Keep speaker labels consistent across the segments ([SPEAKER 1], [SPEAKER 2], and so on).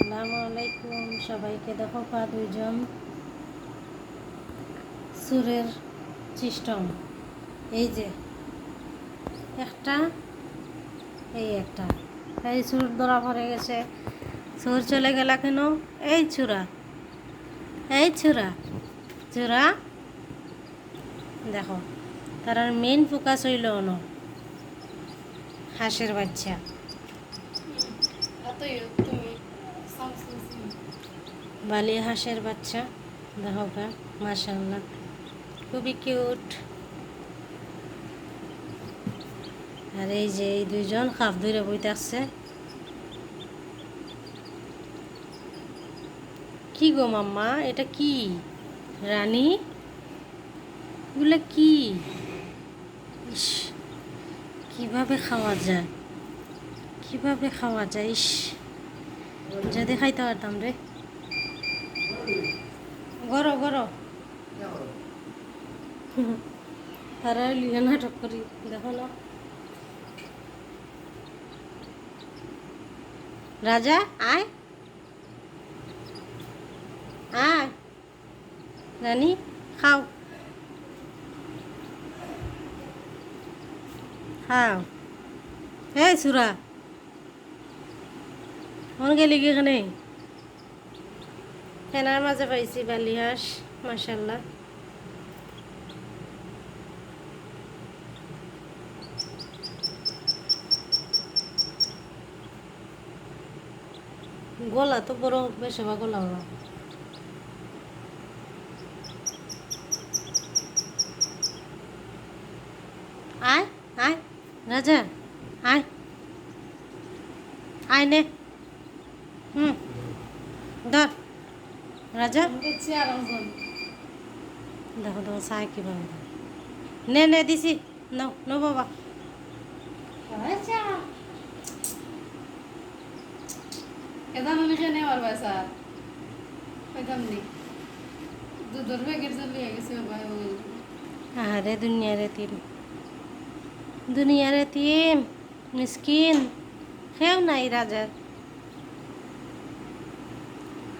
[SPEAKER 1] আসসালামু আলাইকুম। সবাইকে দেখো পা দুইজন সুরের সিস্টেম এই যে, একটা, এই একটা। এই সুর ধরা পড়ে গেছে। সুর চলে গেলা কেন? এই চূড়া। এই চূড়া। চূড়া। দেখো, তার মেন ফোকাস হইল ন হাঁসের বাচ্চা। বালি হাঁসের বাচ্চা, দেখো গা মাশাল্লাহ খুবই কিউট। আর এই যে এই দুইজন খাপ ধরে বই থাকছে কি গো মাম্মা, এটা কি? রানী? এগুলো কি? ইস, কীভাবে খাওয়া যায়? কীভাবে খাওয়া যায়? ইস। যদি খাইতে পারতাম রে। গরো গরো। তারা লিয়ে নাটক করি, দেখো না। রাজা, আয়। আয়। রানী, খাও। খাও। এই সুরা। মন গেলি কি এখানে? মাঝে পাইছি বালি হাঁস মাসাল্লাহ গলা তো বড় বেশি বা গলা ওরা আয় আয়, রাজা, আয়। আয় নে। হুম। ধর। রাজা? দেখো দেখো চাই কীভাবে নে নে দিছি। নাও নো বাবা।
[SPEAKER 2] একদম আমি খেয়ে নেই। দুধের প্যাকেট চলিয়ে গেছে ভাই
[SPEAKER 1] আরে দুনিয়ারে তিন। দুনিয়ারে তিন মিসকিন। খেও নাই রাজার।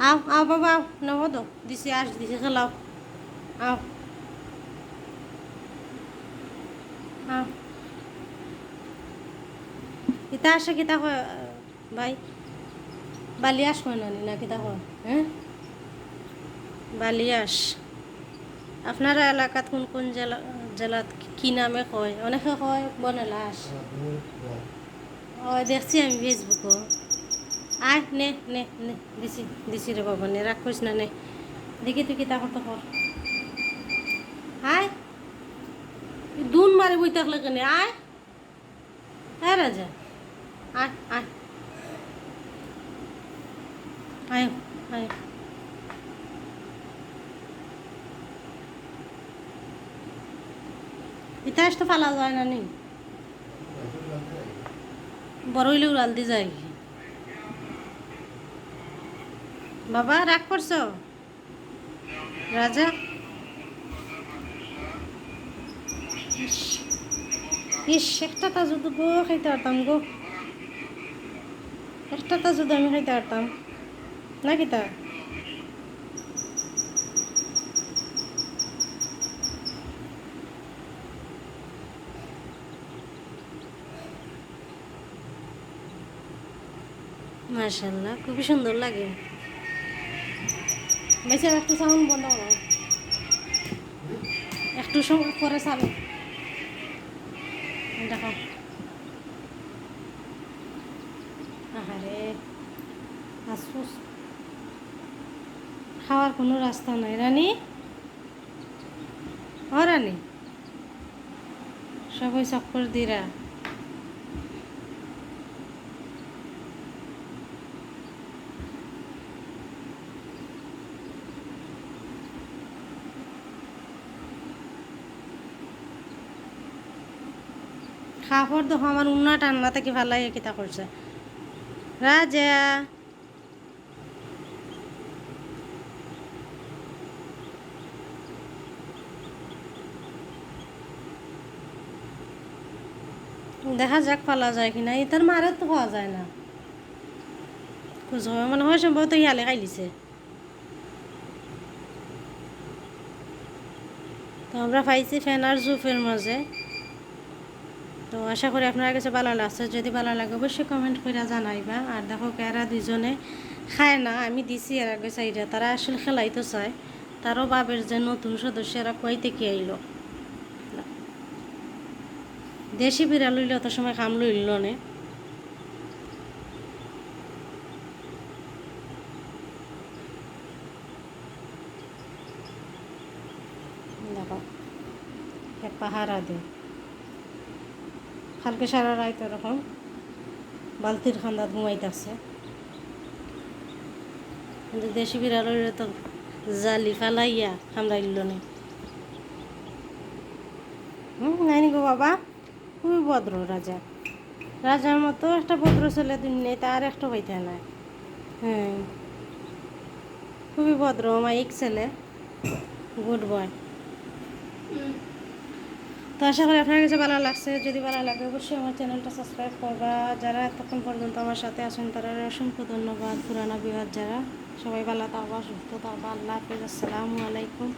[SPEAKER 1] আও আও বাবা আও নেব তো দিছি আস দিছি খেলাও আও আও কিতা আসে কিতা হয় ভাই বালিয়াস হয় না নি কিতা হয় হ্যাঁ বালিয়াস আপনারা এলাকাত কোন কোন জেলা জেলাত কি নামে কয় অনেকে কয় বনলাস ও দেখছি আমি ফেসবুকও আয় নে নে নে, দিছি দিছি রে বাবা, নে করিস না, নে। দেখি তুই কিতা করতে কর। আয় দুন মারি বই থাকলে কেন? আয় হ্যাঁ রাজা আয় আয় আয় আয়। ইতিহাস তো ফালা যায় না নি? বড় হইলে উড়াল দি যায়। বাবা, রাগ করছ? রাজা? ইস একটা তা যদি গো, খাইতে পারতাম গো। একটা তা যদি আমি খাইতে পারতাম। না কি তা? মাশাল্লাহ, খুবই সুন্দর লাগে। বেশি একটু সাউন্ড বন্ধ করো। একটু সময় পরে চালো। দেখো। আহারে, আফসোস। খাওয়ার কোনো রাস্তা নাই, রানী। ও রানী। সবাই চক্কর দিরা। খাবার দেখো আমার উন্না টান্না থেকে লাগে কিতা করছে রাজা দেখা যাক পালা যায় কিনা এটার মারে তো পাওয়া যায় না। খোঁজ খবর মনে হয় সম্ভবত ইয়ালে খাইলিছে তো আমরা পাইছি ফ্যান আর জুফের মাঝে তো আশা করি আপনার কাছে ভালো লাগছে। যদি ভালো লাগে, অবশ্যই কমেন্ট করে জানাইবা। আর দেখো এরা দুজনে খায় না, আমি দিছি এর আগে চাইরা। তারা আসলে খেলাইতে চায়। তারও বাবের যে নতুন সদস্যরা কইতে কি আইলো? দেশি বিড়াল লইলে অত সময় কাম লইল নে। পাহারা দে কালকে সারা রাত এরকম বালতির খান্দাত ঘুমাইতেছে। কিন্তু দেশি বিড়ালের তো জালি ফালাইয়া কামড়াইল নে। হুম, নাইনি গো বাবা? খুবই ভদ্র রাজা। রাজার মতো একটা ভদ্র ছেলে দুনিয়ায় তার একটা পাইতে নাই। হ্যাঁ। খুবই ভদ্র আমার এক ছেলে, গুড বয়। তো আশা করি আপনার কাছে ভালো লাগছে। যদি ভালো লাগে, অবশ্যই আমার চ্যানেলটা সাবস্ক্রাইব করবা। যারা এতক্ষণ পর্যন্ত আমার সাথে আছেন তারা অসংখ্য ধন্যবাদ। পুরানা বিহার যারা, সবাই ভালো থাকবা, সুস্থ থাকবা। আল্লাহ হাফিজ। আসসালামু আলাইকুম।